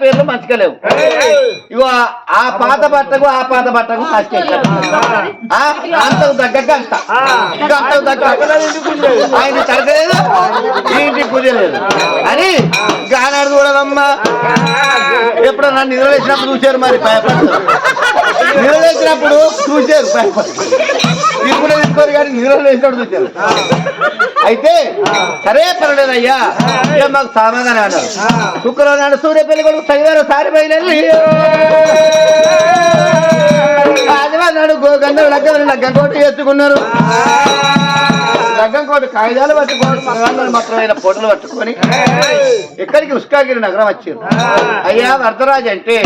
పేర్లు మంచిగా లేవు. ఇగో ఆ- పాత బట్టకు ఆ పాత బట్టకు అంతకు తగ్గట్టు అంత ఇంకా అంతకు తగ్గ ఆయన తగ్గలేదు ఇంటికి కుదరలేదు అని గానాడు చూడదమ్మా. ఎప్పుడో నన్ను నిద్రలేసినప్పుడు చూశారు మరి భయపడతారు. నిద్రలేసినప్పుడు చూశారు భయపడతారు. ఇప్పుడు తీసుకోరు కానీ నిద్రలేసినప్పుడు చూశారు. అయితే సరే పర్వాలేదు అయ్యా ఇక మాకు సమాధానం అన్నారు. శుక్రవారం నాడు సూర్యపల్లి కొడుకు శనివారం సారి బయలుదేరి ఆదివారం నాడు గంధం లగ్గం లగ్గం కోట ఎత్తుకున్నారు లగ్గం కోట కాగితాలు పట్టుకొని మాత్రమైన ఫోటోలు పట్టుకొని ఇక్కడికి ఉష్కాగిరి నగరం వచ్చారు అయ్యా వరదరాజు అంటే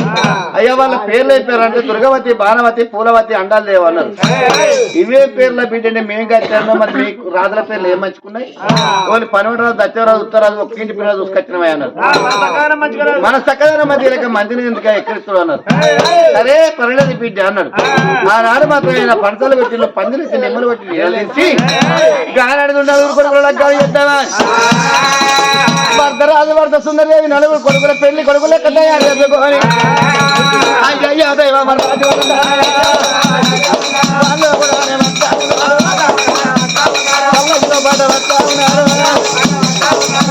అయ్యా వాళ్ళ పేర్లు అయిపోయారంటే దుర్గవతి బాణవతి పూలవతి అండాలు లేవు అన్నారు. ఇవే పేర్ల బిడ్డని మేము కట్టాము మరి మీకు రాజుల పేర్లు ఏం మంచుకున్నాయి ఓన్లీ పనివడరాజు దచ్చరాజు ఉత్తరాజు ఒక్క ఇంటి పిల్లలు చూసుకొచ్చినవి అన్నారు. మన చక్కదైన మధ్య లేక మందిని ఎందుకు ఎక్కడిస్తాడు అన్నారు. సరే పర్లేదు బిడ్డ అన్నాడు. ఆనాడు మాత్రమే పంటలు పెట్టిన పందిరి నెమ్మలు పెట్టి నిలదించి గానాడు నలుగురు కొడుకుల లగ్గాలు చేద్దామా? భర్త రాజు భర్త సుందరదేవి నలుగురు కొడుకుల పెళ్ళి కొడుకుల తయారు చేసుకోని అయ్యయ్యో దైవ పాట వస్తా ఉన్నారు.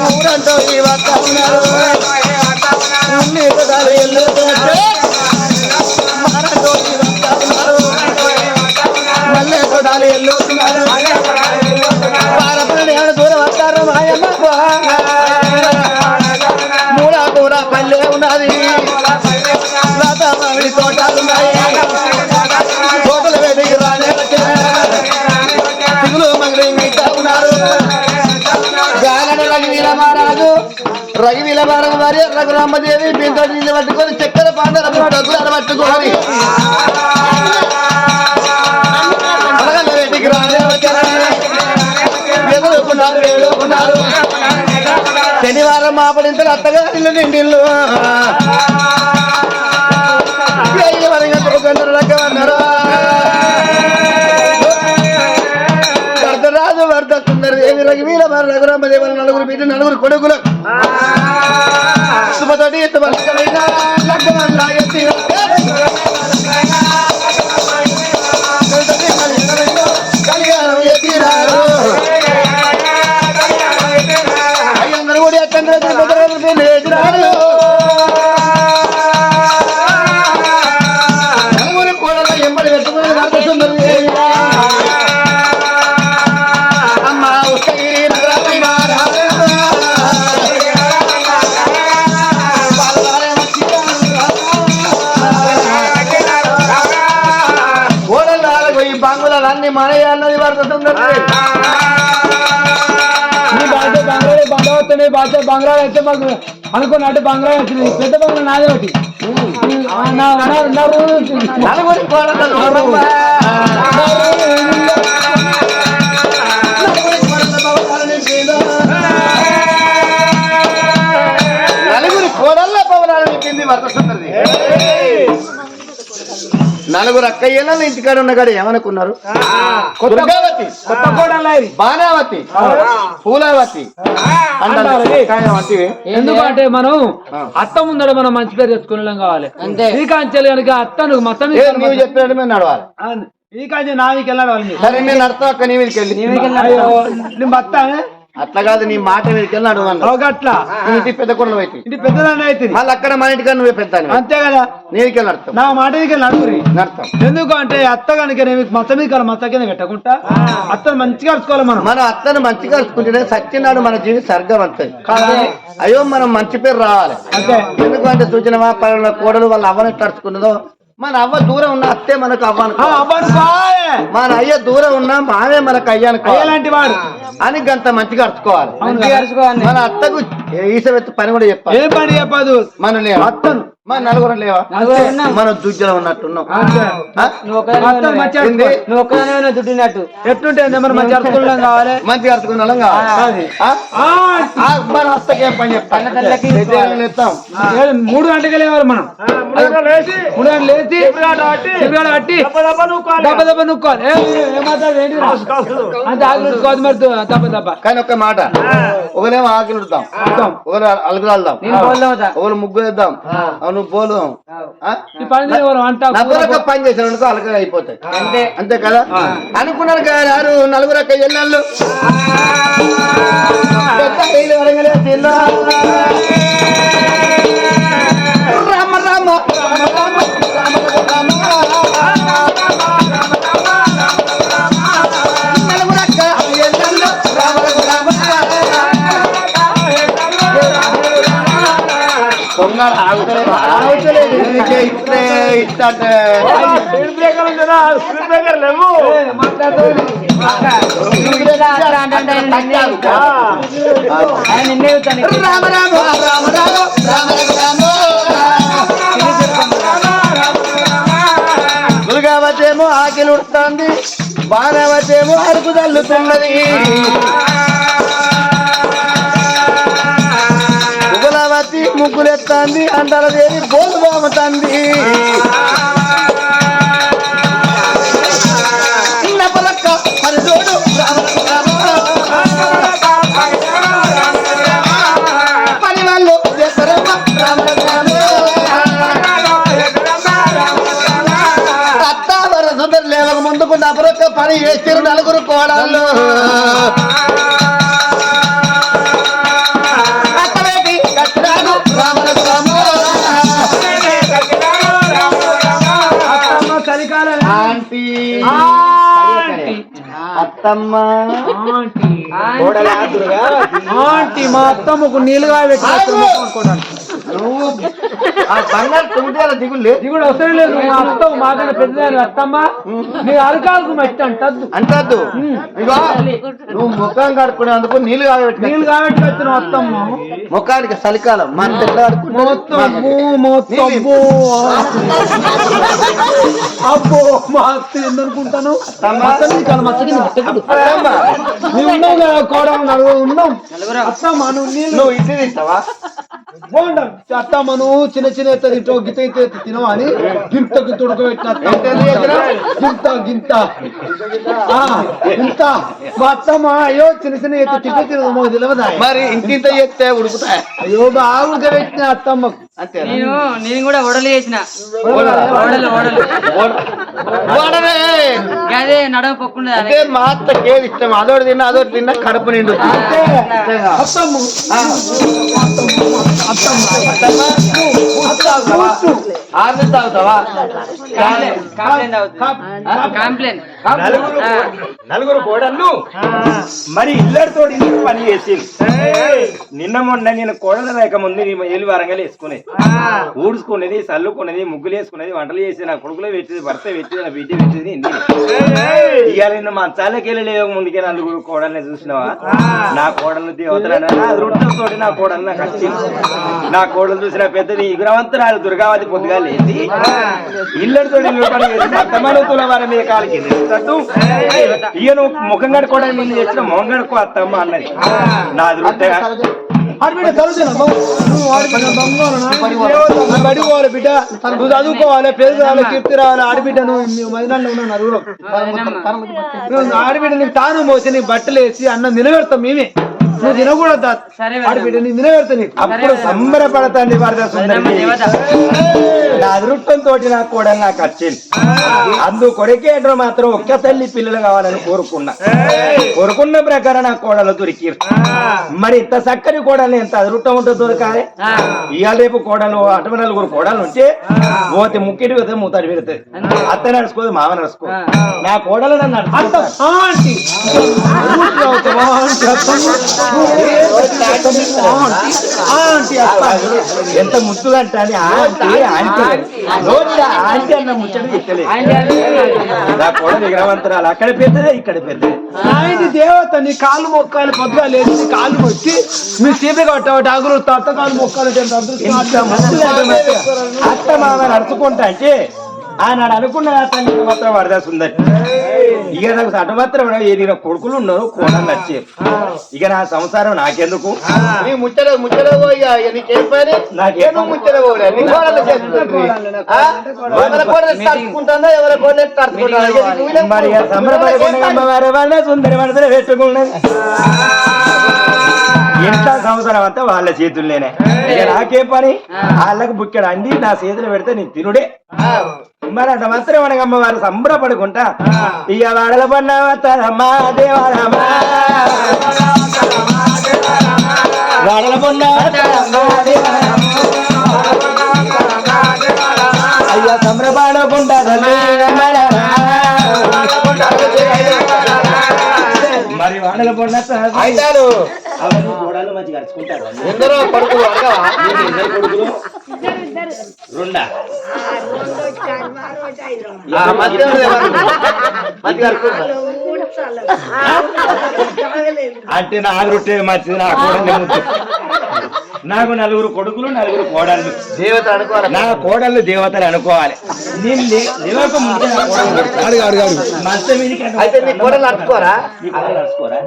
ఊరంటూ ఈ వస్తా ఉన్నారు. రఘువీల మహారాజు రఘురామదేవి బిందో నీళ్ళు పట్టుకొని చక్కెర పాండర పట్టుకోవాలి. పట్టుకొని పడగల వేడికి రానే శనివారం మాపడింతలు అత్తగారిల్లు నిండిల్లు. దేవి రఘువీర మరి రఘురామ దేవల నలుగురు బిడ్డ నలుగురు కొడుకులు. శుభతోటి బంగారు అయితే మాకు అనుకున్నట్టు బంగారు వచ్చింది పెద్ద బంగారు నాదే ఒకటి. నలుగురి నలుగురు అక్కయ్యల ఇంటికాడ ఉన్నగాడు ఏమనుకున్నారు? దుర్గావతి. బాణావతి. పూలావతి. ఎందుకంటే మనం అత్త ముందర మనం మంచి పేరు తెచ్చుకునేలాం కావాలి. ఈ కాంచెలు కనుక అత్తను మొత్తం ఏ, నీవు చెప్పినట్టు మేము నడవాలి. ఈ కాంచె నా మీకు వెళ్ళాలి సరే నేను నడతా అక్క నీ మీదకి వెళ్ళి. నేను బత్తా అట్లా కాదు నీ మాట మీదకి వెళ్ళి నడవన్నా అట్లా. ఇంటి పెద్ద కొడలు పెట్టి ఇది పెద్దదాన్ని అయితే మళ్ళీ అక్కడ మన ఇంటికి నువ్వే పెద్ద అంతే కదా. నీదికి వెళ్ళి నడతాం నా మాట దగ్గర నడుగురి నడతాం ఎందుకు అంటే అత్త కనుక నేను మచ్చ మీద కాదు మచ్చ కింద పెట్టకుండా అత్తను మంచిగా అరుచుకోవాలి మనం. మన అత్తను మంచిగా కలుసుకుంటేనే సత్యనాడు మన జీవితం సర్గం కాదా? అయ్యో మనం మంచి పేరు రావాలి. అంతే ఎందుకంటే సూచన మా కోడలు వాళ్ళ అవ్వని తడుచుకున్నదో మన అవ్వ దూరం ఉన్న అత్తే మనకు అవ్వ అనుకో. ఆ, అబ్బాను బాయ్. మన అయ్య దూరం ఉన్నా మావే మనకు అయ్య అనుకో. ఎలాంటి వాడు. అని గంత మంచిగా అరుచుకోవాలి. మంచిగా అరుచుకోవాలి. మన అత్తకు ఈసవెత్తు పని కూడా చెప్పాలి. ఏ పని చెప్పదు. మన అత్తను మన నలుగురం లేవా. మనం దుజ్జలం ఉన్నట్టున్నాం దుడ్డినట్టు ఎట్లుంటే మరి మంచి కావాలి? అర్థకున్న వాళ్ళం కావాలి. మన హస్తకేం పని చెప్తాం? మూడు గంటలకి లేవాలి మనం. మూడు గంటలు లేచి. దెబ్బ దెబ్బ నొక్కోవాలి? అంత ఆకలి మరి దెబ్బ దెబ్బ. కానీ ఒక్క మాట. ఒకరేమో ఆకలి ఒకరు అవుతా ఒకరు ముగ్గురు వేద్దాం చేయవాలి వంట నలుగురొక్క పని చేసిన అనుకో అయిపోతాయి. అంతే. అంతే కదా? అనుకున్నారు కదా నలుగురొక్క ఎల్లళ్ళు ఇట్లే ఇట్లా నిన్నే రామ రామ రామ రామ రామ దుర్గావతేమో ఉడుతుంది బాణవతేమో అరుపు తల్లుతున్నది ముగ్గులెత్తంది అండలదేవి బోలు బాముతుంది చిన్న పలక్క పని వాళ్ళు చేస్తారమ్మ లేవక ముందుకు నపరొక్క పని చేస్తారు నలుగురు కోడళ్ళు. అత్తమ్మ. ఆంటీ. మా అత్తమ్మకు నీళ్ళుగా పెట్టి నువ్వు ఆ బంగారు తొమ్మిది దిగులే. దిగుడు అవసరం లేదు. మా అత్తమ్మ మాకన్నా పెద్దదాని అత్తమ్మ నీ అరకాలకు మట్టి అంటద్దు. అంటద్దు. ఇగో నువ్వు ముఖం కడుక్కునేందుకు నీళ్ళు కాబెట్టుకో నీళ్ళు కాబట్టి వచ్చిన అత్తమ్మ. ముఖానికి చలికాలం. మన అబ్బో మా అత్త ఏందనుకుంటాను? అత్తమ్మ. నీకు అలా మచ్చకి మట్టకుడు నువ్వు ఉన్నావు కదా కోడ నలుగురు ఉన్నాం. అత్తమ్మ నువ్వు నీళ్ళు నువ్వు ఇడ్లీ తింటావా? పోండి అత్తమ్మ నువ్వు చిన్న చిన్న ఎత్త తింటావు గిత ఇత ఎత్త తినవా అని గింత గింత ఉడకబెట్టిన? గింత గింత. గింత. మా అత్తమ్మ అయ్యో చిన్న చిన్న ఎత్త తింటే తినదు మాకు తెలియదా మరి ఇంకింత చేస్తే ఉడుకుతాయి? అయ్యో బాగా ఉడకబెట్టిన అత్తమ్మకు. అంతే నేను నేను కూడా వడలు చేసిన వడలు వడలు వాడనే అదే నడవ పొక్కుండదు అంటే మా అత్తకి ఏది ఇష్టం అదోటి తిన్నా అదోటి తిన్నా కడుపు నిండు తాగుతావా? నలుగురు కోడళ్ళు. మరి ఇల్లడితో పని చేసి నిన్న మొన్న నేను కోడలు లేక ముందు ఏలు వరంగలు వేసుకునేది ఊడ్చుకునేది చల్లుకునేది ముగ్గులు వేసుకునేది వంటలు చేసి నా కొడుకులో పెట్టేది భర్త పెట్టేది నా బిడ్డ పెట్టేది నేను. ఇవాళ నిన్న మా చాలకెళ్ళి లేక ముందుకే నలుగురు కోడల్ని చూసినావా? నా కోడలు దేవతలు అదృష్టంతో నా కోడలు నాకు వచ్చింది నా కోడలు చూసిన పెద్దది ఇగురవంతురాలు దుర్గావతి పొద్దుగా లేచి ఇల్లడితో అత్తమాను తులవారి మీద కాలికి నువ్వు ముఖం కడుకోవడానికి ముందు చేసిన మొహం కడుక్కో అత్తమ్మ అన్నది. నా అదృష్టంగా ఆడబిడ్డ నువ్వు నా బిడ్డ. నువ్వు చదువుకోవాలి పేరు రావాలి కీర్తి రావాలి. ఆడబిడ్డ నువ్వు మదినాల్లో ఉన్న నలుగురు నువ్వు ఆడబిడ్డ నీకు తాను మోసి నీకు బట్టలు వేసి అన్నం నిలబెడతాం మేమే. నువ్వు తినకూడదు ఆడబిడ్డ నీకు నిలబెడతా నీకు. అప్పుడు సంబరపడతాండి సుందరి. నా అదృష్టంతో నా కోడలు నాకు వచ్చింది. అందు కొరికేటో మాత్రం ఒక్క తల్లి పిల్లలు కావాలని కోరుకున్నా. కోరుకున్న ప్రకారం నా కోడలు దొరికి మరి ఇంత చక్కని కోడలు ఎంత అదృష్టం ఉంటుందో దొరకాలి? ఇవాళ రేపు కోడలు అటు నలుగురు కోడలు ఉంటే పోతే ముక్కిటి పోతే మూతాడు పెడుతుంది అత్త నడుచుకోదు మామ నడుచుకో నా కోడలు నన్ను ఎంత ముద్దుగా అంటే ఆంటీ అన్న ముచ్చట చెప్తలేదు నా కూడా విగ్రహవంతరాలు అక్కడ పెద్దదే ఇక్కడ పెద్దదే దేవత నీ కాళ్ళు మొక్కాలి పొద్దుగా లేదు నీ కాళ్ళు మొక్కి మీ సీపి కొట్టావు టాగులు తత్త కాళ్ళు మొక్కాలి. అత్త మామ నడుచుకుంటా అంటే ఆనాడు అనుకున్న అతన్ని మాత్రం వరద సుందరి. ఇక నాకు అటుమాత్రం ఏది కొడుకులు ఉన్నారు కోడలు నచ్చే. ఇక నా సంసారం నాకెందుకు? నీ ముచ్చట నీకేం పని నీ కోడలు చేస్తుంది. ఎవరి కోడలు మరి సంబరపడకుండా సుందరి మనసులో పెట్టుకున్నది ఇంత సంవత్సరం అంతా వాళ్ళ చేతుల్లోనే. ఇక నాకే పని? వాళ్ళకి బుక్కెడు అండి నా చేతులు పెడితే నేను తినుడే. మరి అంత మాత్రం మనకి అమ్మవారు సంబరపడుకుంటా. ఇక వాడల పన్నమ్మా దేవాలమ్మా. వాడల పన్నమ్మా అయ్యా సంబరపడకుండా వాడల పొన్న అయితారు. అవన్నీ గోడలు మంచిగా అరుచుకుంటారు. ఎందరో కొడుకులు అడగవా ఇద్దరు కొడుకులు? రెండా? ఆ, మధ్య? మధ్య. అంటే నాకు రొట్టె మంచిది నా కోడలు. నాకు నలుగురు కొడుకులు నలుగురు కోడళ్ళు. దేవత అనుకోవాలి. నా కోడళ్ళు దేవతలు అనుకోవాలి. నేను లే- లేవక ముందే నా మంచం మీదకి అయితే నీ కోడలు అనుకోరా నీ అరుచుకోరా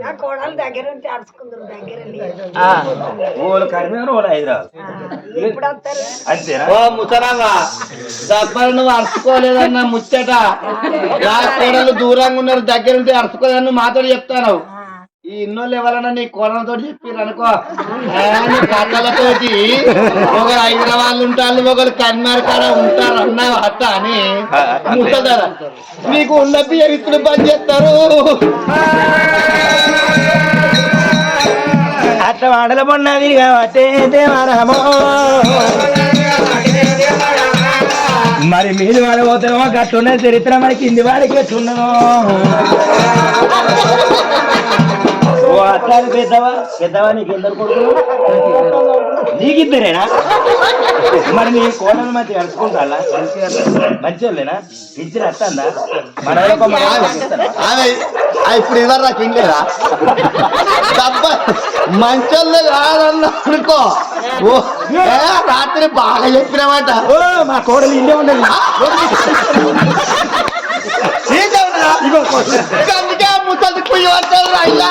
నా కోడలు దగ్గర ఉంటే అడుచుకుందరు దగ్గర లేదు. ఆ. ఓళ్ళు కరీంనగర్ ఓళ్ళు హైదరాబాద్. ఎప్పుడు వస్తారు? అంతేనా? ఓ ముసలామా దబ్బలు నువ్వు అరుచుకోలేదన్న ముచ్చట. నా కోడలు దూరంగా ఉన్నారు దగ్గర ఉంటే అరుచుకోలేదని మాతో చెప్తాను ఈ ఇన్నోళ్ళు ఎవరన్నా నీ కోడలతో చెప్పారు అనుకో కథలతోటి ఒకరు హైదరాబాద్ ఉంటారు ఒకరు కన్మార్ కాడ ఉంటారు అన్నావు అత్త అని. ముసదారా నీకు ఉన్న బియ్యం ఇప్పుడు పని చేస్తారు. అట్లా వాడల పొన్నది కాబట్టి దేవరమో. మరి మీరు వాడబోతున్నామో గట్టున్న చరిత్ర మరి కింది వాడికి ఎట్లున్నదో. ఓ పెద్దవా? పెద్దవా నీకు ఎందరు కొడుకు నీకిద్దరేనా? మరి నీ కోడలు మంచి కలుసుకుంటా మంచిగా పిచ్చి వస్తుందా మన ఇప్పుడు ఇవ్వరు నాకు లేదా డబ్బ మంచోళ్ళు కాదన్న అనుకో ఓ ఏ, రాత్రి బాగా చెప్పినామాట. ఓ మా కోడలు ఇల్లే ఉండదు అందుకే ముసలి అయ్యా.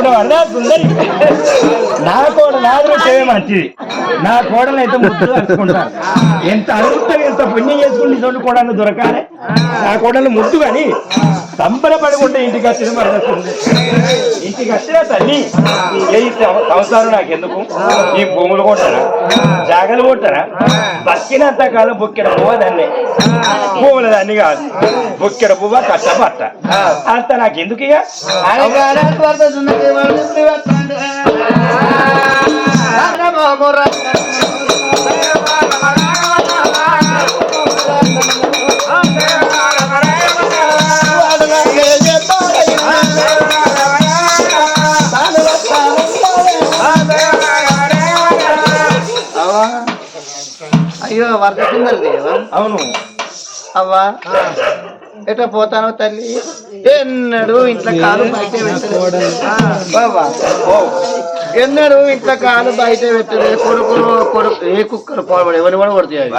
తిరగకుండా తిరగకుండా సుందరి నా కోడలు నాడు చేయే మంచిది. నా కోడలు అయితే ముద్దు కలుసుకుంటారు ఎంత అదృష్టం ఎంత పుణ్యం చేసుకుని ఇటువంటి కూడా దొరకాలి? నా కోడలు ముద్దు కానీ సంబరపడుకుంటే ఇంటికి వచ్చిన మరణిస్తుంది ఇంటికి వచ్చిన తల్లి ఏ సంసారం నాకు ఎందుకు ఈ భూములు కొట్టారా జాగలు కొట్టారా బతికినంత కాలం బుక్కెడ పువ్వ దాన్ని? భూముల దాన్ని కాదు. బుక్కెడ పువ్వ కట్ట అంత నాకు ఎందుకు ఇక అయ్యో వర్ష దేవా? అవును. అవ్వా? ఎట పోతానో తల్లి? ఎన్నడు ఇంట్లో కాలు బయట ఎన్నడు ఇంట్లో కాలు బయట పెట్టలేదు. కొడుకులు కొడుకు ఏ కుక్కలు పోవడం ఎవరిని కూడా కొడుతాయి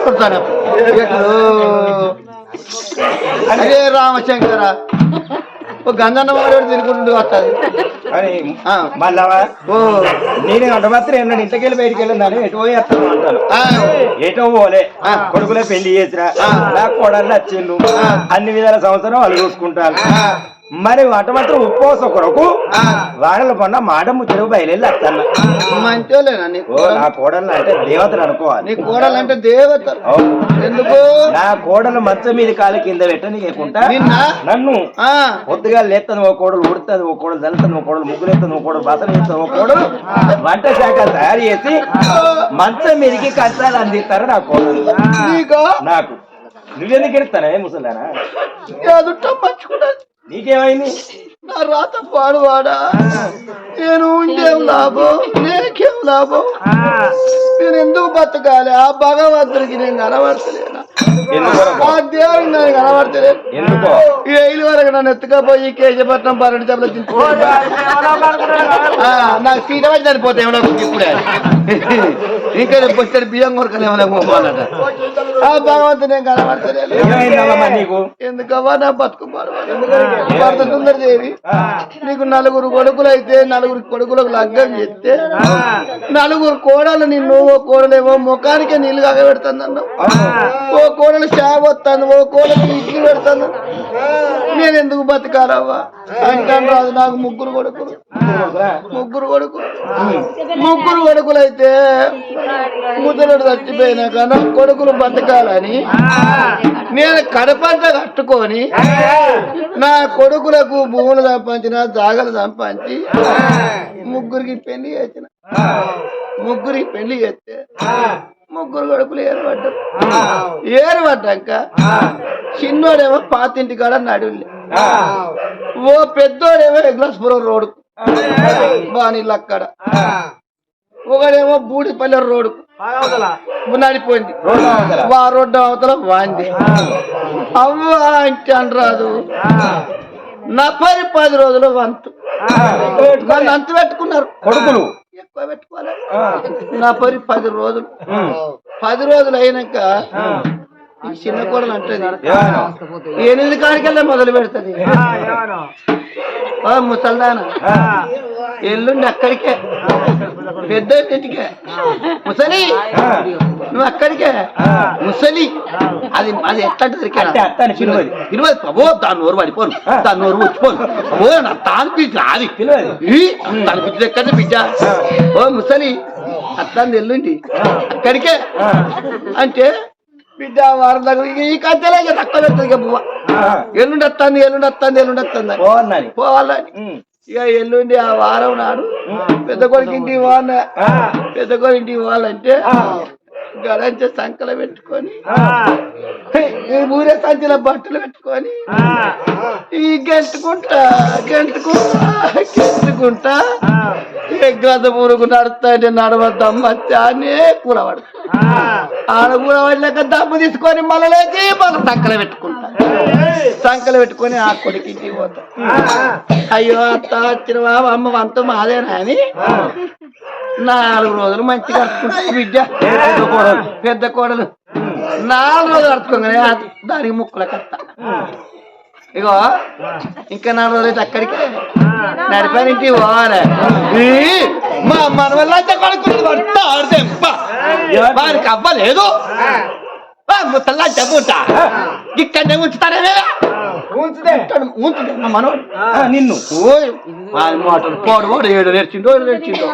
కొడతాను అదే రామశంకర ఓ గంధన్న వాడు తినుకుంటూ వస్తుంది అని. మళ్ళా ఓ నేనే అంట మాత్రం ఏమన్నా ఇంటికి వెళ్ళి బయటికి వెళ్ళిందని ఎటు పోయి వస్తాను అంటాను పోలే. కొడుకులే పెళ్ళి చేసిరా ఆ. నా కోడళ్ళు వచ్చిండు ఆ. అన్ని విధాల సంవత్సరం వాళ్ళు చూసుకుంటారు. మరి వాట మాత్రం ఉపవాస కొరకు. వాడల పన్న మాడము చెరువు బయలుదేరి వస్తాను మంచోలేనా నీ ఓ నా కోడలు. అంటే దేవతలు అనుకోవాలి. నీ కోడలంటే దేవత అవును. ఎందుకు? నా కోడలు మంచం మీద కాలు కింద పెట్టని లేకుండా నిన్న? పొద్దుగా లేస్తుంది ఓ కోడలు ఉడుతుంది ఓ కోడలు దళుతుంది ఓ కోడలు ముగ్గులు ఎత్తుంది ఓ కోడలు బసలు వేస్తుంది ఓ కోడలు వంట శాఖ తయారు చేసి మంచం మీదకి కష్టాలు అందిస్తారు నా కోడలు. నీకు? నాకు నువ్వెందుకు ఎడతానే ముసలానా నీకేమైంది నా రాత పాడువాడా నేను ఇంకేం లాభం నేకేం లాభం నేను ఎందుకు బతకాలి ఆ భగవంతుడికి నేను కనబడతలేనా ఆ దేవుడికి నేను కనబడతలేను ఎందుకో ఈ ఐదు వరకు నన్ను ఎత్తుకపోయి కేజీపట్నం పన్నెండు తింటున్నాడు నాకు సీట వచ్చి చనిపోతే ఏమన్నా ఇప్పుడే ఇంకా రేపు బియ్యం కొరకలు ఏమైనా పోవాలట ఆ నేను కనబడతలేదు నీకు? ఎందుకవ్వా నా బతుకు భర్త సుందరదేవి నీకు నలుగురు కొడుకులు అయితే నలుగురు కొడుకులకు లగ్గం చేస్తే నలుగురు కోడలు నిన్ను ఓ కోడలేమో ముఖానికే నీళ్ళు కాగ పెడుతుంది ఓ కోడలు షాప్ ఓ కోడలు ఇడ్లీ పెడతాను నేను ఎందుకు బతకాలవ్వా? అంటాను రాదు నాకు ముగ్గురు కొడుకులు. ముగ్గురు కొడుకులు. ముగ్గురు కొడుకులు అయితే ముద్దలుడు చచ్చిపోయినాక నా కొడుకులు బతకాలని నేను కడపంట కట్టుకొని నా కొడుకులకు భూములు సంపాదించిన జాగలు సంపాదించి ముగ్గురికి పెళ్ళి చేసిన. ముగ్గురికి పెళ్ళి చేస్తే ముగ్గురు కొడుకులు ఏర్పడ్డారు ఏర్పడ్డాక చిన్నోడేమో పాతింటి కాడ నడువులే ఓ పెద్దోడేమో ఎగ్లాస్పురం రోడ్డు. బాణీళ్ళు అక్కడ ఒకడేమో బూడిపల్లె రోడ్డు. నడిపోయింది వా రోడ్డు అవతల వాంది. అవ్వ అంటే అనరాదు. నలభై పది రోజులు వంతు. వాళ్ళు అంత పెట్టుకున్నారు. కొడుకులు? ఎక్కువ పెట్టుకోవాలి. నా పరి పది రోజులు. పది రోజులు అయినాక చిన్న కోడలు అంటది. ఏమన్నా? ఎనిమిది కాడికెళ్ళే మొదలు పెడుతుంది. ఓ ముసల్దాన? ఎల్లుండి అక్కడికే. పెద్ద ఇంటికే. ముసలి నువ్వు అక్కడికే? ముసలి. అది అది ఎట్లా. పిలువది. ఓ దాని నోరు పడిపోను దాని నోరు వచ్చిపోను ఓ నా తాను పిచ్చి అది పిచ్చి. ఎక్కడ బిడ్డ ఓ ముసలి అత్తాంది ఎల్లుండి. అక్కడికే. అంటే బిడ్డ వారం దగ్గర ఈ కథలే తక్కువ బువ్వ. ఎల్లుండి వస్తుంది ఎల్లుండి వస్తుంది ఎల్లుండి వస్తుంది. పోవన్నని పోవాలని ఇక ఎల్లుండి ఆ వారం నాడు పెద్ద కొడుకు ఇంటికి పోవాల పెద్ద కొడుకు ఇంటికి పోవాలంటే గడంచ సంకల పెట్టుకొని ఈ ఊరే సంచిలో బట్టలు పెట్టుకొని ఈ గెంటుకుంటా గెంటుకుంటా గెంటుకుంటా గద పురుగు నడుస్తా అంటే నడవద్దమ్మ అనే కూరవాడు ఆడ కూరవాడినాక దమ్ము తీసుకొని మళ్ళీ లేచి మళ్ళీ సంకల పెట్టుకుంటా. సంకల పెట్టుకొని ఆ కొడుకు ఇంటికి పోతా. అయ్యో అత్త వచ్చినవా అమ్మ వంత మాదేనా అని నాలుగు రోజులు మంచిగా అడుచుకుంటా బిడ్డ పెద్ద కోడలు పెద్ద కోడలు. నాలుగు రోజులు అడుచుకోగానే దానికి ముక్కల కట్ట. ఇగో ఇంకా నాలుగు రోజులు అయితే అక్కడికి నడిపాను ఇంటికి పోవాలి. మా మనవల్ల కొడుకుంటుంది ఆడితే వారికి అవ్వలేదు. ముసల్లా చెప్పుంటా ఇక్కడనే ఉంచుతారే ఉంచుతాడు ఉంచుతాడు మా మనవడు ఆ, నిన్ను. మాటలు పోడు పోడు ఏడు నేర్చిండో నేర్చిండో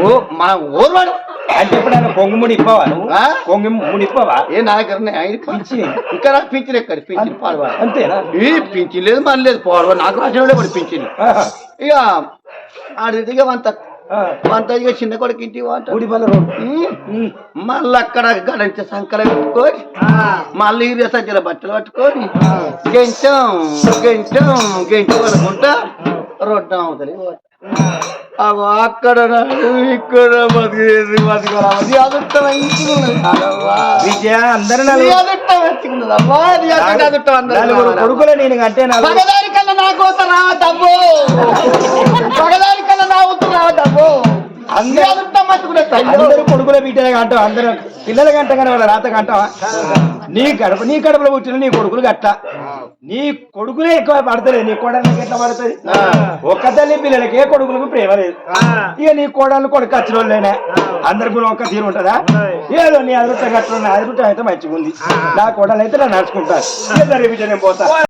ఓ మన ఊరువాడు అంటే ఎప్పుడైనా పొంగు ముడి ఇప్పవా నువ్వు? ఆ? పొంగు ముడి ఇప్పవా ఏ నా దగ్గర ఉన్నాయి. ఆయన పింఛన్ ఇక్కడ పింఛన్ ఎక్కడ? పింఛన్ పాడవాడు. అంతేనా? ఈ పింఛన్ లేదు మన లేదు పోడవాడు. నాకు రాసిన పడి పింఛన్. ఇక ఆడి ఇక వంత ఇక చిన్న కొడుకు ఊడిపల్ల రోడ్డు మళ్ళీ అక్కడ గడంచ సంకల పెట్టుకొని మళ్ళీ ఇరియ సంచల బట్టలు పట్టుకొని గెంచం గెంచం గెంచం అనుకుంటా రొడ్డు అవుతుంది అగో అక్కడ ఇక్కడ బతికేది అదుట్ట మంచిగున్నది నలుగురు. కొడుకులు నేను అంటే పగదారి నా పగదారి కల్లా నా ఉత్తు రా డబ్బు అందరూ కొడుకుల బిడ్డలే అంటావు అందరూ పిల్లల గంట కానీ వాళ్ళ రాత కంటావా? నీ కడుపు నీ కడుపులో పుట్టిన నీ కొడుకులు గట్ట. నీ కొడుకులే ఎక్కువ పడతలేదు నీ కోడళ్ళకి ఎట్లా పడుతుంది? ఒక్క తల్లి పిల్లలకే కొడుకులకు ప్రేమ లేదు. ఇక నీ కోడళ్ళు కొడుకు వచ్చిన వాళ్ళేనా అందరికి కూడా ఒక్క తీరు ఉంటుందా? ఏదో నీ అదృష్టం కట్టుకున్న అదృష్టం అయితే మంచిగా ఉంది నా కోడలు అయితే నడుచుకుంటాను రేపు నేను పోతా.